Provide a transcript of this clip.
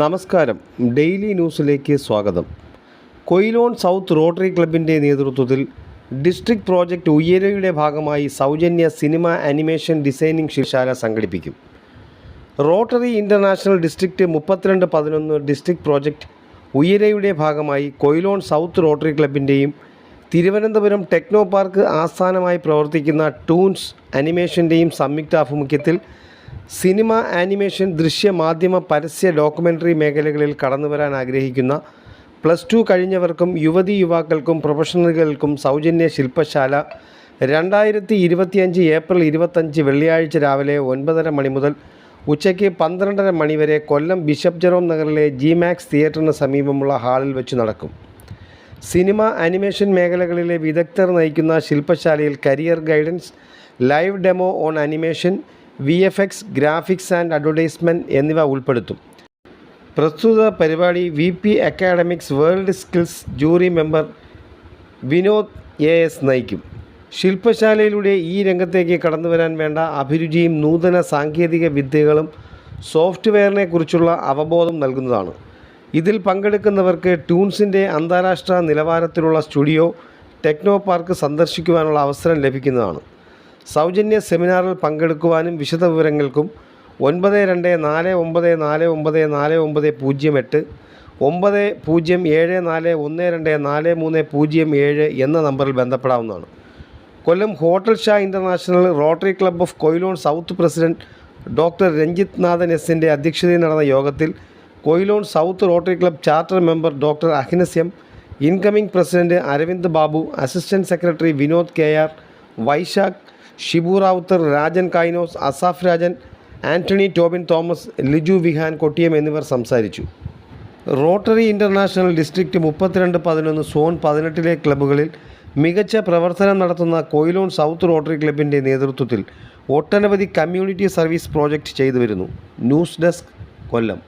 നമസ്കാരം. ഡെയിലി ന്യൂസിലേക്ക് സ്വാഗതം. കൊയിലോൺ സൗത്ത് റോട്ടറി ക്ലബിന്റെ നേതൃത്വത്തിൽ ഡിസ്ട്രിക്ട് പ്രോജക്റ്റ് ഉയരയുടെ ഭാഗമായി സൗജന്യ സിനിമ ആനിമേഷൻ ഡിസൈനിങ് ശിൽശാല സംഘടിപ്പിക്കും. റോട്ടറി ഇന്റർനാഷണൽ ഡിസ്ട്രിക്റ്റ് മുപ്പത്തിരണ്ട് പതിനൊന്ന് ഡിസ്ട്രിക്ട് പ്രോജക്റ്റ് ഉയരയുടെ ഭാഗമായി കൊയിലോൺ സൗത്ത് റോട്ടറി ക്ലബിന്റെയും തിരുവനന്തപുരം ടെക്നോ പാർക്ക് ആസ്ഥാനമായി പ്രവർത്തിക്കുന്ന ടൂൺസ് അനിമേഷന്റെയും സംയുക്താഭിമുഖ്യത്തിൽ സിനിമ ആനിമേഷൻ ദൃശ്യ മാധ്യമ പരസ്യ ഡോക്യുമെന്ററി മേഖലകളിൽ കടന്നു വരാൻ ആഗ്രഹിക്കുന്ന പ്ലസ് ടു കഴിഞ്ഞവർക്കും യുവതി യുവാക്കൾക്കും പ്രൊഫഷണലുകൾക്കും സൗജന്യ ശില്പശാല. രണ്ടായിരത്തി ഇരുപത്തിയഞ്ച് ഏപ്രിൽ ഇരുപത്തഞ്ച് വെള്ളിയാഴ്ച രാവിലെ ഒൻപതര മണി മുതൽ ഉച്ചയ്ക്ക് പന്ത്രണ്ടര മണി വരെ കൊല്ലം ബിഷപ്പ് ജെറോം നഗറിലെ ജി മാക്സ് തിയേറ്ററിന് സമീപമുള്ള ഹാളിൽ വെച്ച് നടക്കും. സിനിമ ആനിമേഷൻ മേഖലകളിലെ വിദഗ്ധർ നയിക്കുന്ന ശില്പശാലയിൽ career guidance live demo on animation V F X graphics and advertisement എന്നിവ ഉൾപ്പെടുത്തും. പ്രസ്തുത പരിപാടി V P academics world skills jury member Vinod A S നയിക്കും. ശില്പശാലയിലൂടെ ഈ രംഗത്തേക്ക് കടന്നു വരാൻ വേണ്ട അഭിരുചിയും നൂതന സാങ്കേതിക വിദ്യകളും സോഫ്റ്റ്വെയറിനെ കുറിച്ചുള്ള അവബോധം നൽകുന്നതാണ്. ഇതിൽ പങ്കെടുക്കുന്നവർക്ക് ട്യൂൺസിന്റെ അന്താരാഷ്ട്ര നിലവാരത്തിലുള്ള സ്റ്റുഡിയോ ടെക്നോ പാർക്ക് സന്ദർശിക്കുവാനുള്ള അവസരം ലഭിക്കുന്നതാണ്. സൗജന്യ സെമിനാറിൽ പങ്കെടുക്കുവാനും വിശദവിവരങ്ങൾക്കും ഒൻപത് രണ്ട് നാല് ഒമ്പത് നാല് ഒമ്പത് നാല് ഒമ്പത് പൂജ്യം എട്ട് ഒമ്പത് പൂജ്യം ഏഴ് നാല് ഒന്ന് രണ്ട് നാല് മൂന്ന് പൂജ്യം ഏഴ് എന്ന നമ്പറിൽ ബന്ധപ്പെടാവുന്നതാണ്. Kollam hotel Shah international Rotary club of Quilon south president doctor Ranjith Nathan എസിന്റെ അധ്യക്ഷതയിൽ നടന്ന യോഗത്തിൽ Quilon south Rotary club charter member doctor അഹിനസ്യം incoming president Aravind Babu assistant secretary Vinod K R Vysakh Shibu Rawther Rajan കൈനോസ് Asaf Rajan Antony Tobin Thomas Liju Vihaan Kottiyam എന്നിവർ സംസാരിച്ചു. Rotary international district മുപ്പത്തിരണ്ട് പതിനൊന്ന് zone പതിനെട്ടിലെ ക്ലബ്ബുകളിൽ മികച്ച പ്രവർത്തനം നടത്തുന്ന കൊയിലോൺ സൗത്ത് റോട്ടറി ക്ലബിന്റെ നേതൃത്വത്തിൽ ഒട്ടനവധി കമ്മ്യൂണിറ്റി സർവീസ് പ്രോജക്റ്റ് ചെയ്തു വരുന്നു. News desk Kollam.